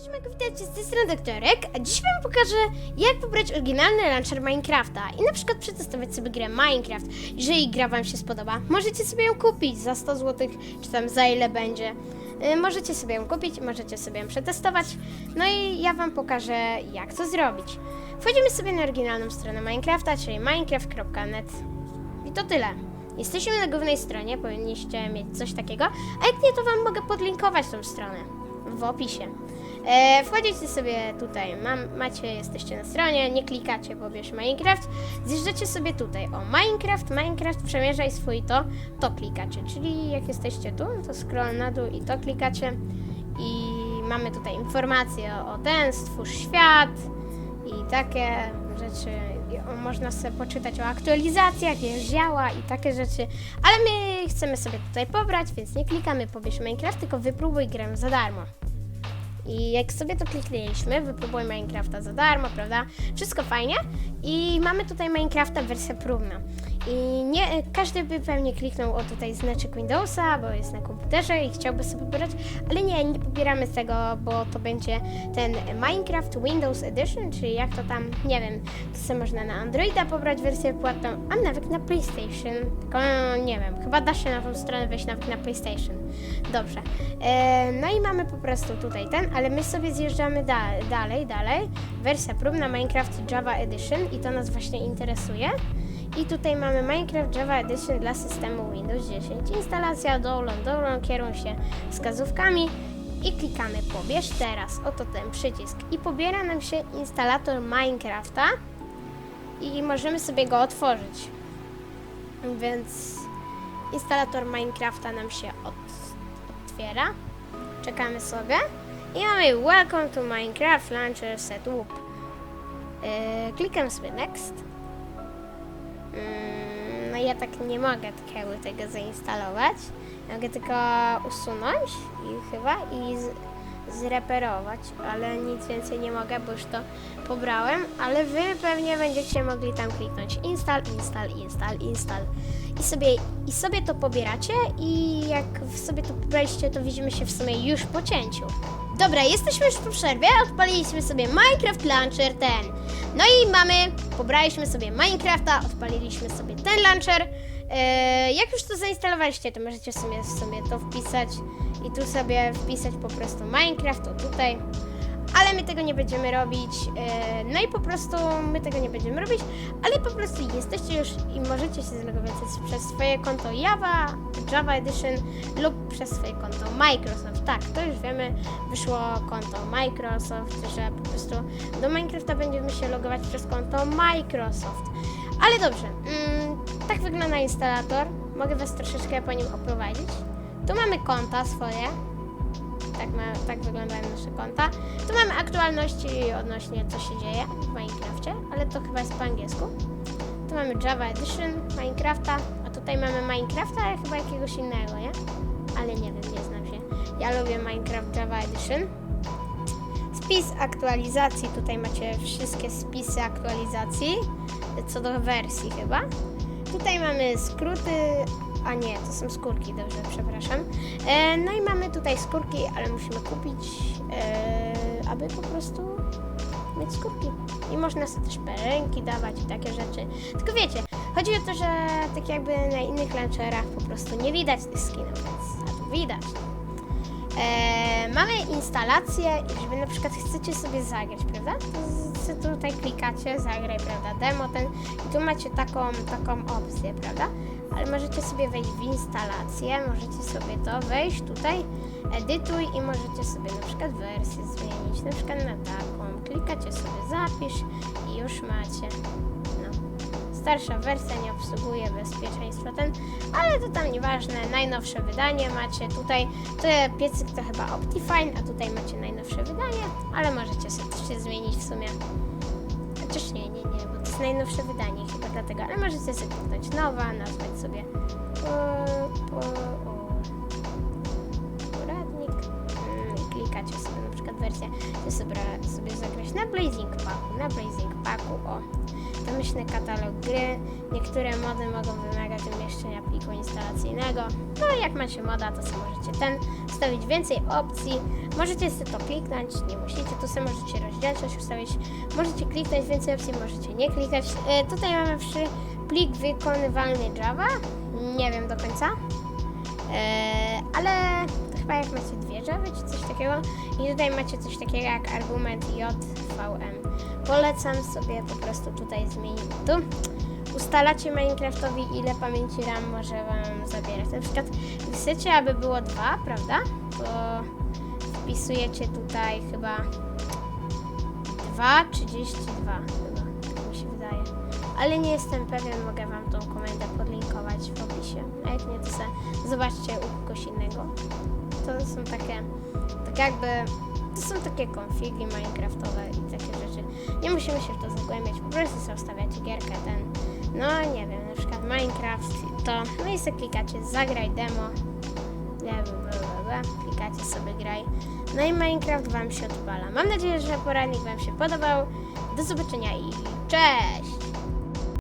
Cześć, witajcie z tej strony Doktorek, a dziś wam pokażę jak pobrać oryginalny launcher Minecrafta i na przykład przetestować sobie grę Minecraft. Jeżeli gra wam się spodoba, możecie sobie ją kupić za 100 zł, czy tam za ile będzie. Yy, możecie sobie ją kupić, możecie sobie ją przetestować, no i ja wam pokażę jak to zrobić. Wchodzimy sobie na oryginalną stronę Minecrafta, czyli minecraft.net i to tyle. Jesteśmy na głównej stronie, powinniście mieć coś takiego, a jak nie, to wam mogę podlinkować tą stronę w opisie. E, wchodzicie sobie tutaj, mam, macie, jesteście na stronie, nie klikacie, pobierz Minecraft, zjeżdżacie sobie tutaj, o Minecraft, Minecraft, przemierzaj swój to, to klikacie, czyli jak jesteście tu, to scroll na dół i to klikacie. I mamy tutaj informacje o, o ten, stwórz świat i takie rzeczy, można sobie poczytać o aktualizacjach, jak działa i takie rzeczy, ale my chcemy sobie tutaj pobrać, więc nie klikamy pobierz Minecraft, tylko wypróbuj grę za darmo. I jak sobie to kliknęliśmy, wypróbuj Minecrafta za darmo, prawda? Wszystko fajnie. I mamy tutaj Minecrafta wersja próbna. I nie każdy by pewnie kliknął o tutaj znaczek Windowsa, bo jest na komputerze i chciałby sobie pobrać, ale nie, nie pobieramy z tego, bo to będzie ten Minecraft Windows Edition, czyli jak to tam, nie wiem, to sobie można na Androida pobrać wersję płatną, a nawet na PlayStation. Tylko nie wiem, chyba da się na tą stronę wejść nawet na PlayStation. Dobrze. E, no i mamy po prostu tutaj ten, ale my sobie zjeżdżamy da dalej, dalej. Wersja próbna Minecraft Java Edition i to nas właśnie interesuje. I tutaj mamy Minecraft Java Edition dla systemu Windows 10. Instalacja, download, download, kierują się wskazówkami i klikamy pobierz teraz. Oto ten przycisk. I pobiera nam się instalator Minecrafta i możemy sobie go otworzyć. Więc instalator Minecrafta nam się od, otwiera. Czekamy sobie. I mamy Welcome to Minecraft Launcher Setup. Yy, klikam sobie Next. Ja tak nie mogę takiego tego zainstalować. Mogę tylko usunąć i chyba i zreperować, ale nic więcej nie mogę, bo już to pobrałem, ale wy pewnie będziecie mogli tam kliknąć install, install, install, install i sobie, i sobie to pobieracie i jak sobie to pobraliście, to widzimy się w sumie już po cięciu. Dobra, jesteśmy już po przerwie, odpaliliśmy sobie Minecraft Launcher ten. No i mamy, pobraliśmy sobie Minecrafta, odpaliliśmy sobie ten launcher. Eee, jak już to zainstalowaliście, to możecie sobie, sobie to wpisać i tu sobie wpisać po prostu Minecraft, to tutaj. Ale my tego nie będziemy robić. eee, no i po prostu my tego nie będziemy robić, ale po prostu jesteście już i możecie się zalogować przez swoje konto Java, Java Edition lub przez swoje konto Microsoft. Tak, to już wiemy, wyszło konto Microsoft, że po prostu do Minecrafta będziemy się logować przez konto Microsoft. Ale dobrze, mm, tak wygląda instalator. Mogę Was troszeczkę po nim oprowadzić. Tu mamy konta swoje. Tak, ma, tak wyglądają nasze konta. Tu mamy aktualności odnośnie co się dzieje w Minecrafcie, ale to chyba jest po angielsku. Tu mamy Java Edition Minecrafta, a tutaj mamy Minecrafta, ale chyba jakiegoś innego, nie? Ale nie wiem, nie znam się. Ja lubię Minecraft Java Edition. Spis aktualizacji, tutaj macie wszystkie spisy aktualizacji, co do wersji chyba. Tutaj mamy skróty, a nie, to są skórki, dobrze, przepraszam. E, no i mamy tutaj skórki, ale musimy kupić, e, aby po prostu mieć skórki. I można sobie też perełki dawać i takie rzeczy. Tylko wiecie, chodzi o to, że tak jakby na innych launcherach po prostu nie widać tych skinów, więc a tu widać. E, mamy instalację żeby na przykład chcecie sobie zagrać, prawda? To tutaj klikacie, zagraj, prawda, demo ten i tu macie taką, taką opcję, prawda? Ale możecie sobie wejść w instalację, możecie sobie to wejść tutaj, edytuj i możecie sobie na przykład wersję zmienić, na przykład na taką. Klikacie sobie zapisz i już macie. No. Starsza wersja nie obsługuje bezpieczeństwa ten, ale to tam nieważne, najnowsze wydanie macie tutaj, te piecyk to chyba Optifine, a tutaj macie najnowsze wydanie, ale możecie sobie też się zmienić w sumie. Chociaż nie, nie, najnowsze wydanie chyba dlatego, ale możecie sobie kliknąć nowa, nazwać sobie po, po, o, klikacie sobie na przykład wersję, czy sobie, sobie zagrać na Blazing Packu, na Blazing Packu, o, domyślny katalog gry, niektóre mody mogą wymagać umieszczenia pliku instalacyjnego, no i jak macie moda, to sobie możecie ten wstawić. Więcej opcji, możecie sobie to kliknąć, nie musicie, tu sobie możecie rozdzielczość ustawić, możecie kliknąć więcej opcji, możecie nie klikać, e, tutaj mamy przy plik wykonywalny Java, nie wiem do końca, Eee, ale to chyba jak macie dwie Java czy coś takiego i tutaj macie coś takiego jak argument JVM. Polecam sobie po prostu tutaj zmienić tu. Ustalacie Minecraftowi ile pamięci RAM może Wam zabierać. Na przykład chcecie, aby było dwa, prawda? To wpisujecie tutaj chyba 2,32 chyba, tak mi się wydaje. Ale nie jestem pewien, mogę Wam tą komendę podlinkować w opisie. A jak nie, to se zobaczcie u kogoś innego. To są takie, tak jakby, to są takie konfigi minecraftowe i takie rzeczy. Nie musimy się w to zagłębiać, po prostu sobie wstawiacie gierkę, ten, no nie wiem, na przykład Minecraft, to, no i sobie klikacie zagraj demo, bla, bla, bla. klikacie sobie graj. No i Minecraft Wam się odpala. Mam nadzieję, że poradnik Wam się podobał. Do zobaczenia i cześć!